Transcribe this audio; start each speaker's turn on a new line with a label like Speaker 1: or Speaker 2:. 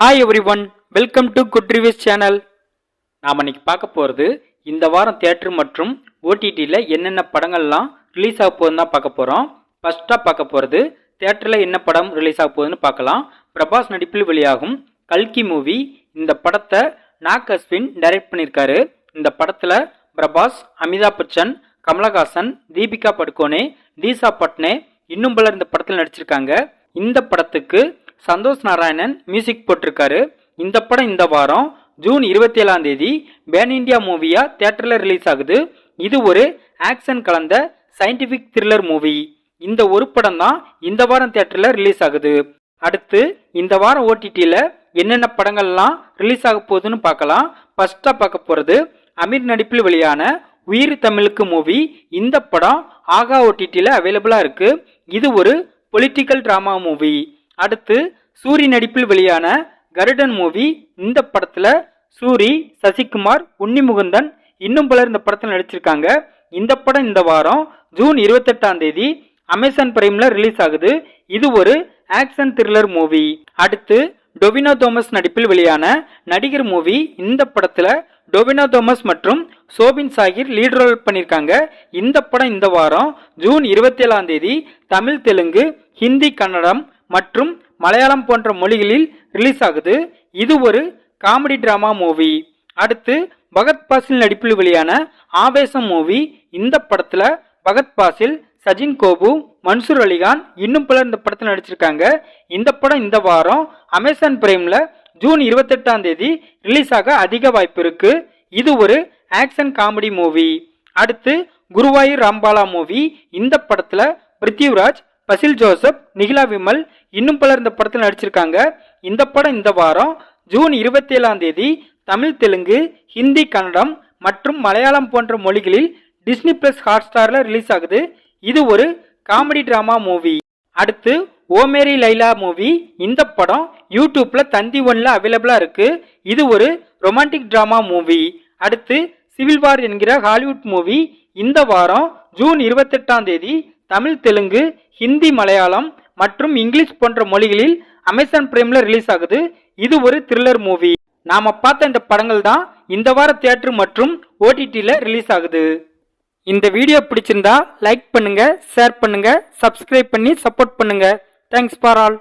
Speaker 1: Hi everyone welcome to good reviews channel நாம் இன்னைக்கு பார்க்க போகிறது இந்த வாரம் தேட்டர் மற்றும் ஓடிடியில் என்னென்ன படங்கள்லாம் ரிலீஸ் ஆக போகுதுன்னு தான் பார்க்க போகிறோம் ஃபஸ்ட்டாக பார்க்க போகிறது தேட்டரில் என்ன படம் ரிலீஸ் ஆக போகுதுன்னு பார்க்கலாம். பிரபாஸ் நடிப்பில் வெளியாகும் கல்கி மூவி இந்த படத்தை நாக் அஸ்வின் டைரக்ட் பண்ணியிருக்காரு. இந்த படத்தில் பிரபாஸ் அமிதாப் பச்சன் கமலஹாசன் தீபிகா படுகோனே தீசா பட்னே இன்னும் பலர் இந்த படத்தில் நடிச்சிருக்காங்க. இந்த படத்துக்கு சந்தோஷ் நாராயணன் மியூசிக் போட்டிருக்காரு. இந்த படம் இந்த வாரம் ஜூன் இருபத்தி ஏழாம் தேதி பேன் இண்டியா மூவியா தியேட்டரில் ரிலீஸ் ஆகுது. இது ஒரு ஆக்ஷன் கலந்த சயின்டிஃபிக் த்ரில்லர் மூவி இந்த ஒரு படம் தான் இந்த வாரம் தேட்டரில் ரிலீஸ் ஆகுது. அடுத்து இந்த வாரம் ஓடிடியில் என்னென்ன படங்கள்லாம் ரிலீஸ் ஆக போகுதுன்னு பார்க்கலாம். ஃபஸ்ட்டாக பார்க்க போகிறது அமீர் நடிப்பில் வெளியான உயிர் தமிழுக்கு மூவி இந்த படம் ஆகா ஓடிடியில் அவைலபிளாக இருக்குது இது ஒரு பொலிட்டிக்கல் ட்ராமா மூவி அடுத்து சூரி நடிப்பில் வெளியான கருடன் மூவி இந்த படத்தில் சூரி சசிகுமார் உன்னிமுகுந்தன் இன்னும் பலர் இந்த படத்தில் நடிச்சிருக்காங்க. இந்த படம் இந்த வாரம் ஜூன் இருபத்தெட்டாம் தேதி அமேசான் பிரைம்ல ரிலீஸ் ஆகுது. இது ஒரு ஆக்ஷன் த்ரில்லர் மூவி அடுத்து டொவினோ தோமஸ் நடிப்பில் வெளியான நடிகர் மூவி இந்த படத்தில் டொவினோ தோமஸ் மற்றும் சோபின் சாகிர் லீட் ரோல் பண்ணியிருக்காங்க இந்த படம் இந்த வாரம் ஜூன் இருபத்தி ஏழாம் தேதி தமிழ் தெலுங்கு ஹிந்தி கன்னடம் மற்றும் மலையாளம் போன்ற மொழிகளில் ரிலீஸ் ஆகுது. இது ஒரு காமெடி டிராமா மூவி அடுத்து பகத் பாசில் நடிப்பில் வெளியான ஆவேசம் மூவி இந்த படத்துல பகத் பாசில் சஜின் கோபு மன்சூர் அலிகான் இன்னும் பலர் இந்த படத்தில் நடிச்சிருக்காங்க. இந்த படம் இந்த வாரம் அமேசான் பிரைம்ல ஜூன் இருபத்தெட்டாம் தேதி ரிலீஸ் ஆக அதிக வாய்ப்பு இருக்கு. இது ஒரு ஆக்ஷன் காமெடி மூவி அடுத்து குருவாயூர் ராம்பாலா மூவி இந்த படத்துல பிருத்திவ்ராஜ் பசில் ஜோசப் நிகிலா விமல் இன்னும் பலர் இந்த படத்தில் நடிச்சிருக்காங்க. இந்த படம் இந்த வாரம் ஜூன் இருபத்தி ஏழாம் தேதி தமிழ் தெலுங்கு ஹிந்தி கன்னடம் மற்றும் மலையாளம் போன்ற மொழிகளில் டிஸ்னி பிளஸ் ஹாட் ஸ்டாரில் ரிலீஸ் ஆகுது. இது ஒரு காமெடி ட்ராமா மூவி. அடுத்து ஓமேரி லைலா மூவி. இந்த படம் யூடியூப்பில் தந்தி ஒன்ல அவைலபிளாக இருக்குது இது ஒரு ரொமான்டிக் ட்ராமா மூவி. அடுத்து சிவில் வார் என்கிற ஹாலிவுட் மூவி. இந்த வாரம் ஜூன் இருபத்தெட்டாம் தேதி தமிழ் தெலுங்கு ஹிந்தி மலையாளம் மற்றும் இங்கிலீஷ் போன்ற மொழிகளில் அமேசான் பிரைம்ல ரிலீஸ் ஆகுது. இது ஒரு த்ரில்லர் மூவி நாம பார்த்த இந்த படங்கள் தான் இந்த வார தியேட்டர் மற்றும் ஓடிடியில் ரிலீஸ் ஆகுது. இந்த வீடியோ பிடிச்சிருந்தா லைக் பண்ணுங்க ஷேர் பண்ணுங்க சப்ஸ்கிரைப் பண்ணி சப்போர்ட் பண்ணுங்க. Thanks for all